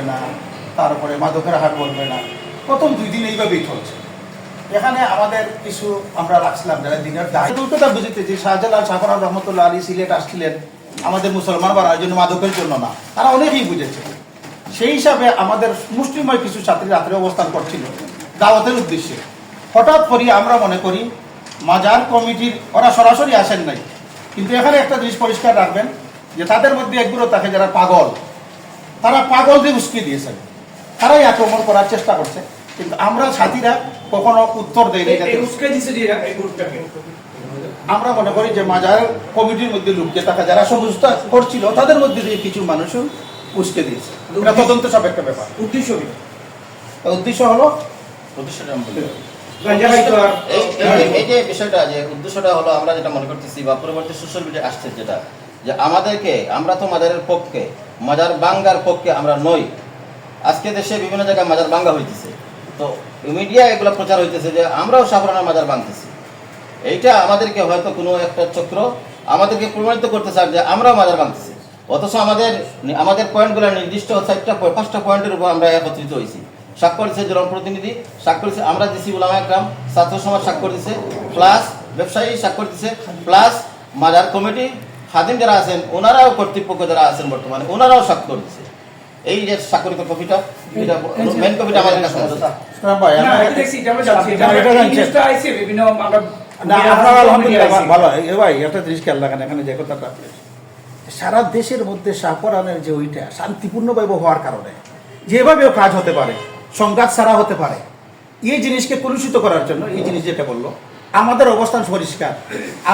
বলবে না, তারপরে মাদকের হাট বলবে না। প্রথম দুই দিন এইভাবেই চলছে। এখানে আমাদের কিছু আমরা রাখছিলাম, যারা দিনের দায়। কথা বুঝতে যে শাহজালাল সাফরান রহমতুল্লাহ আলী সিলেট আসছিলেন, আমাদের মুসলমান বাড়ার জন্য মাদকের জন্য না, তারা অনেকেই বুঝেছে। সেই হিসাবে আমাদের মুসলিময় কিছু ছাত্রী রাত্রে অবস্থান করছিল দাওয়াতের উদ্দেশ্যে। হঠাৎ করি আমরা মনে করি, মাজার কমিটির ওরা সরাসরি আসেন নাই। কিন্তু এখানে একটা জিনিস পরিষ্কার রাখবেন, যে তাদের মধ্যে একগুলো থাকে যারা পাগল। তারা পাগলদের উস্কে দিয়েছেন। তারাই আক্রমণ করার চেষ্টা করছে। কিন্তু আমরা সাথীরা কখনো উত্তর দেয় নাই আমরা মনে করি যে মাজার কমিটির মধ্যে লোক যে টাকা যারা সমস্ত করছিল তাদের মধ্যে দিয়ে কিছু মানুষও উস্কে দিয়েছে। এটা তদন্ত সাপেক্ষ ব্যাপার। উদ্দেশ্য কি? উদ্দেশ্য হলো এই যে- এই যে বিষয়টা যে উদ্দেশ্যটা হলো আমরা যেটা মনে করতেছি বা পরবর্তী সোশ্যাল মিডিয়া আসছে যেটা যে আমাদেরকে আমরা তো মাজারের পক্ষে মাজার বাঙ্গার পক্ষে আমরা নই। আজকে দেশে বিভিন্ন জায়গায় মাজার বাঙ্গা হইতেছে। তো মিডিয়া এগুলো প্রচার হইতেছে যে আমরাও সাফরানের মাজার ভাঙতেছি এইটা আমাদেরকে হয়তো কোনো একটা চক্র আমাদেরকে প্রমাণিত করতে চায় যে আমরাও মাজার ভাঙতেছি অথচ আমাদের আমাদের পয়েন্টগুলো নির্দিষ্ট চারটা পাঁচটা পয়েন্টের উপর আমরা একত্রিত হয়েছি স্বাক্ষর দিচ্ছে জনপ্রতিনিধি স্বাক্ষর দিচ্ছে আমরা দিছি উলামা একরাম, ছাত্র সমাজ স্বাক্ষর দিচ্ছে প্লাস ব্যবসায়ী স্বাক্ষর দিচ্ছে প্লাস মাজার কমিটি খাদিম যারা আছেন ওনারাও কর্তৃপক্ষ যারা আছেন বর্তমানে ওনারাও স্বাক্ষর দিচ্ছে। এই যে স্বাক্ষরিত কপিটা মেন কপিটা আমাদের কাছে সারা দেশের মধ্যে শাহপরানের যে ওইটা শান্তিপূর্ণভাবে হওয়ার কারণে যেভাবেও কাজ হতে পারে সংঘাত ছাড়া হতে পারে এই জিনিসকে কলুষিত করার জন্য এই জিনিস যেটা বলল আমাদের অবস্থান পরিষ্কার।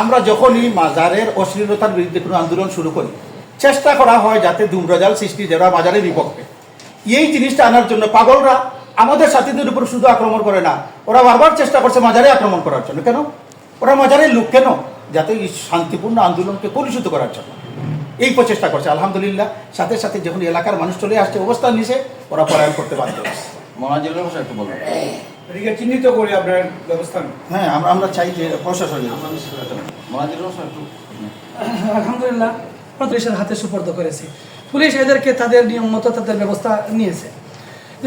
আমরা যখনই মাজারের অশ্লীলতার বিরুদ্ধে কোনো আন্দোলন শুরু করি, চেষ্টা করা হয় যাতে দুমরাজাল সৃষ্টি যারা মাজারের বিপক্ষে। এই জিনিসটা আনার জন্য পাগলরা আমাদের সাথীদের উপর শুধু আক্রমণ করে না, ওরা বারবার চেষ্টা করছে মাজারে আক্রমণ করার জন্য। কেন? ওরা মাজারের লোক কেন? যাতে এই শান্তিপূর্ণ আন্দোলনকে কলুষিত করার জন্য। এই প্রচেষ্টা করছে। আলহামদুলিল্লাহ, সাথে সাথে যখন এলাকার মানুষ চলে আসছে, অবস্থান নিছে, ওরা পলায়ন করতে বাধ্য হচ্ছে একটু বলবেন এদিকে চিহ্নিত করে আপনার ব্যবস্থা হ্যাঁ আমরা আমরা চাই যে প্রশাসন একটু আলহামদুলিল্লাহ পুলিশের হাতে সুপর্দ করেছি। পুলিশ এদেরকে তাদের নিয়ম মতো তাদের ব্যবস্থা নিয়েছে।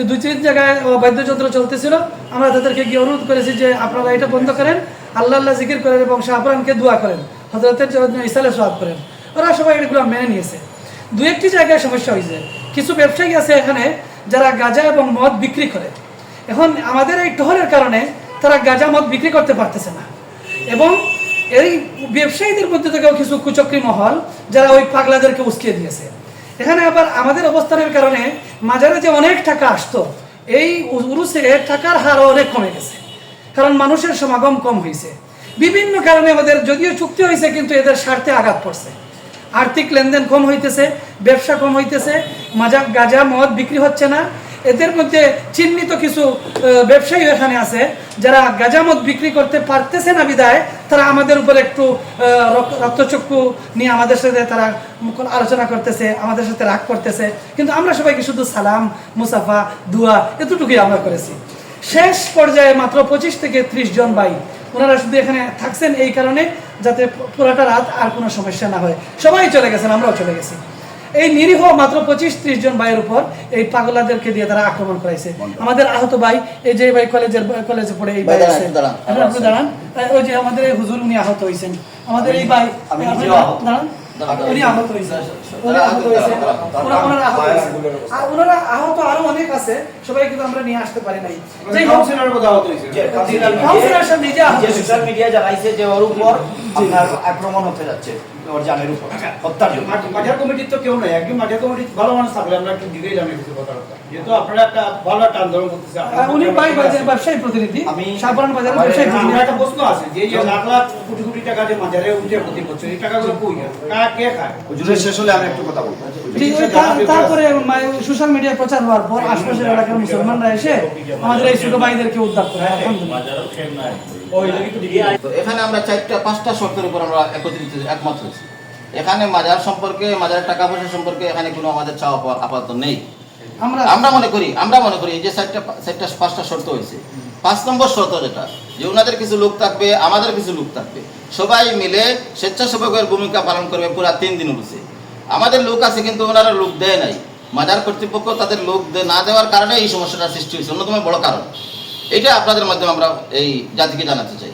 দুই তিন জায়গায় বাদ্যযন্ত্র চলতেছিল আমরা তাদেরকে গিয়ে অনুরোধ করেছি যে আপনারা এটা বন্ধ করেন আল্লাহ আল্লাহ জিকির করেন এবং শাহপুরানকে দোয়া করেন হজরতের জন্য ইসালে সোয়াব করেন। ওরা সবাই এগুলো মেনে নিয়েছে। দু একটি জায়গায় সমস্যা হয়েছে। কিছু ব্যবসায়ী আছে এখানে যারা গাঁজা এবং মদ বিক্রি করে। এখন আমাদের এই টহলের কারণে তারা গাঁজা মদ বিক্রি করতে পারতেছে না। এবং এই ব্যবসায়ীদের মধ্যে থেকেও কিছু কুচক্রী মহল, যারা ওই পাগলাদেরকে উস্কিয়ে দিয়েছে। এখানে আবার আমাদের অবস্থানের কারণে মাজারে যে অনেক টাকা আসতো, এই উরুসে টাকার হারও অনেক কমে গেছে। কারণ মানুষের সমাগম কম হয়েছে। বিভিন্ন কারণে আমাদের যদিও চুক্তি হয়েছে, কিন্তু এদের স্বার্থে আঘাত পড়ছে। আর্থিক লেনদেন কম হইতেছে, ব্যবসা কম হইতেছে মাজা গাঁজা মদ বিক্রি হচ্ছে না। এদের মধ্যে চিহ্নিত কিছু ব্যবসায়ী এখানে আছে, যারা গাঁজা মদ বিক্রি করতে পারতেছে না বিদায়, তারা আমাদের উপর একটু রক্তচক্ষু নিয়ে আমাদের সাথে তারা আলোচনা করতেছে, আমাদের সাথে রাগ করতেছে। কিন্তু আমরা সবাইকে শুধু সালাম, মুসাফা, দুয়া, এতটুকুই আমরা করেছি। শেষ পর্যায়ে মাত্র পঁচিশ থেকে ত্রিশ জন বাই ওনারা শুধু এখানে থাকছেন এই কারণে যাতে পুরাটা রাত আর কোনো সমস্যা না হয়। সবাই চলে গেছেন, আমরাও চলে গেছি। এই নিরীহ মাত্র পঁচিশ ত্রিশ জন ভাইয়ের উপর এই পাগলাদেরকে দিয়ে তারা আক্রমণ করাইছে। আমাদের আহত ভাই এই যে ভাই কলেজের কলেজে পড়ে এই ভাই আছে। এখন আপনি দাঁড়ান। ওই যে আমাদের এই হুজুর উনি আহত হয়েছেন আমাদের এই ভাই। দাঁড়ান। উনি আহত হয়েছে উনি আহত হয়েছে দাঁড়ান, দাঁড়ান। ওনারা- ওনারা আহত হয়েছে আর ওনারা আহত আরও অনেক আছে। সবাই কিন্তু আমরা নিয়ে আসতে পারি নাই। যাই কাউন্সিলর কথা হতো হয়েছে। কাউন্সিলর নিজে আহত সোশ্যাল মিডিয়া জানাইছে যে ওর উপর আপনার আক্রমণ হতে যাচ্ছে। জানের উপর। হত্যার জন্য। মাঠ- মাঝার কমিটির তো কেউ নাই। একজন মাঝার কমিটির ভালো মানুষ থাকলে আমরা একটু দিকেই জানি কিছু কথাবার্তা যেহেতু আপনারা একটা ভালো একটা আন্দোলন করতেছে উনি ভাই বাজার ব্যবসায়ী প্রতিনিধি। আমি- সাধারণ বাজারের ব্যবসায়ী প্রতিনিধি। একটা প্রশ্ন আছে যে যে লাখ লাখ কোটি কোটি টাকা যে মাঝারে উঠে প্রতি বছর এই টাকাগুলো কই গেল? কে খায়? হুজুরের শেষ হলে আমি একটু কথা বলব। জি, ওই তা- তারপরে সোশ্যাল মিডিয়ায় প্রচার হওয়ার পর আশপাশের এলাকার মুসলমানরা এসে আমাদের এই ছোট ভাইদেরকে উদ্ধার করে। আলহামদুলিল্লাহ। তো এখানে আমরা চারটা পাঁচটা শর্তের উপর আমরা একত্রিত একমত হয়েছি। এখানে মাজার সম্পর্কে মাজারের টাকা পয়সা সম্পর্কে এখানে কোনো আমাদের চাওয়া পাওয়া আপাতত নেই। আমরা আমরা মনে করি আমরা মনে করি এই যে চারটা চারটা পাঁচটা শর্ত হয়েছে। পাঁচ নম্বর শর্ত যেটা যে ওনাদের কিছু লোক থাকবে আমাদের কিছু লোক থাকবে। সবাই মিলে স্বেচ্ছাসেবকের ভূমিকা পালন করবে পুরা তিন দিন বসে আমাদের লোক আছে কিন্তু ওনারা লোক দেয় নাই। মাজার কর্তৃপক্ষ তাদের লোক না দেওয়ার কারণে এই সমস্যাটা সৃষ্টি হয়েছে। অন্যতম বড় কারণ। এটা আপনাদের মাধ্যমে আমরা এই জাতিকে জানাতে চাই।